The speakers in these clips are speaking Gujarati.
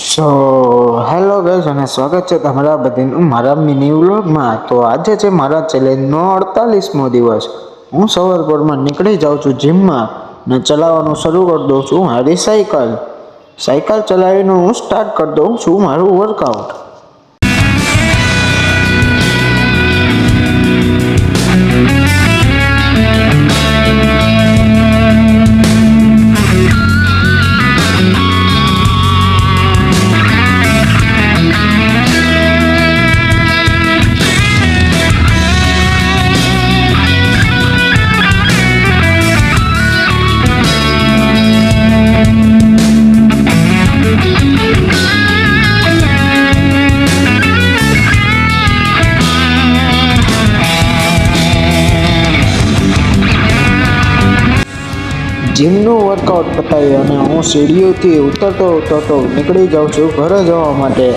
સો હેલો ગાઈસ અને સ્વાગત છે તમારા બધીનું મારા મિની વ્લોગમાં તો આજે છે મારા ચેલેન્જનો અડતાલીસમો દિવસ. હું સવાર પરમાં નીકળી જાઉં છું જીમમાં ને ચલાવવાનું શરૂ કરી દઉં છું મારી સાયકલ સાયકલ ચલાવીને હું સ્ટાર્ટ કરી દઉં છું મારું વર્કઆઉટ જીમનું વર્કઆઉટ પતાવી અને હું સીડીઓથી ઉતરતો ઉતરતો નીકળી જાઉં છું ઘરે જવા માટે.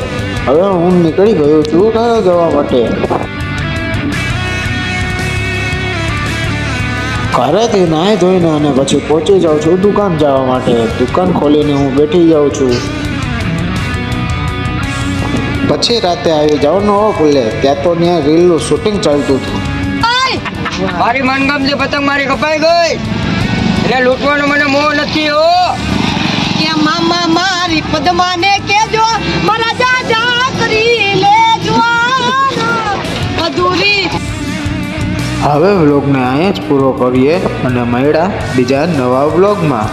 હવે હું નીકળી ગયો છું ઘરે જવા માટે. ઘરેથી નાહી ધોઈને અને પછી પહોંચી જાઉં છું દુકાન જવા માટે. દુકાન ખોલીને હું બેઠી જાઉં છું. પછી રાતે આવી જાઉં ન ભૂલે, ત્યાં તો ત્યાં રીલનું શૂટિંગ ચાલતું હતું. મારી મનગમતી પતંગ મારી કપાઈ ગઈ! એટલે લૂંટવાનો મને મોહ નથી હો. કે મામા મારી પદ્માને કેજો મારા જાજા કરી લેજો અધૂરી. હવે વ્લોગને અહીંયા જ પૂરો કરીએ અને મળ્યા બીજા નવા વ્લોગમાં.